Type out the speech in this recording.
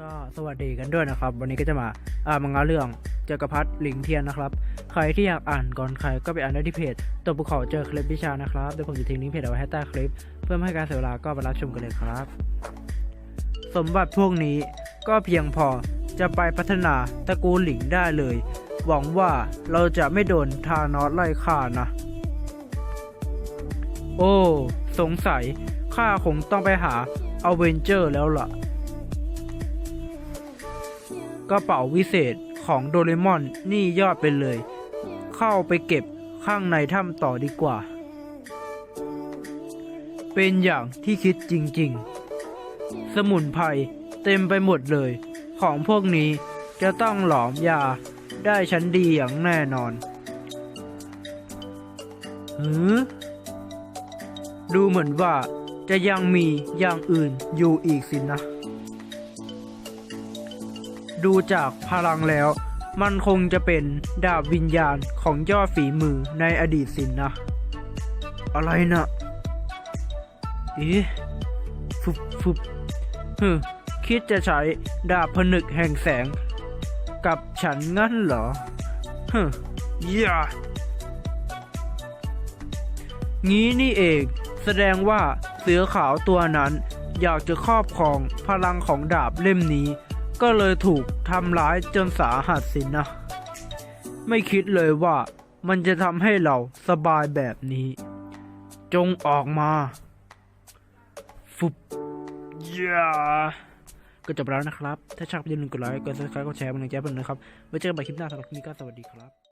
ก็สวัสดีกันด้วยนะครับ วันนี้ก็จะมาอ่านมังงะเรื่องจักรพรรดิหลิงเทียนนะครับ ใครที่อยากอ่านก่อนใครก็ไปอ่านได้ที่เพจตัวภูเขาเจอคลิปวิชานะครับเดี๋ยวผมจะทิ้งลิงก์เพจเอาไว้ให้ใต้คลิป เพื่อไม่ให้การเสียเวลาก็ไปรับชมกันเลยครับ สมบัติพวกนี้ก็เพียงพอจะไปพัฒนาตระกูลหลิงได้เลย หวังว่าเราจะไม่โดนทานอสไล่ฆ่านะ โอ้ สงสัยข้าคงต้องไปหาอเวนเจอร์แล้วล่ะ กระเป๋าวิเศษของโดเรมอนนี่ยอดไปเลย เข้าไปเก็บข้างในถ้ำต่อดีกว่า เป็นอย่างที่คิดจริงๆ สมุนไพรเต็มไปหมดเลย ของพวกนี้จะต้องหลอมยาได้ชั้นดีอย่างแน่นอนหือดูเหมือนว่าจะยังมีอย่างอื่นอยู่อีกสินะ ดูจากพลังแล้ว มันคงจะเป็นดาบวิญญาณของยอดฝีมือในอดีตสินนะ อะไรนะเอ๊ะฟุบฟุบฮึคิดจะใช้ดาบผนึกแห่งแสง กับฉันงั้นเหรอฮึย่างี้นี่เอง แสดงว่าเสือขาวตัวนั้นอยากจะครอบครองพลังของดาบเล่มนี้ ก็เลยถูกทำร้ายจนสาหัสสินนะ ไม่คิดเลยว่ามันจะทำให้เราสบายแบบนี้ จงออกมา ฟุบย่าก็จบแล้วนะครับ ถ้าชอบอย่าลืมกดไลค์ กดซับสไครต์กดแชร์เป็นกำลังใจให้ผมนะครับ ไว้เจอกันใหม่คลิปหน้าสำหรับคลิปนี้ก็สวัสดีครับ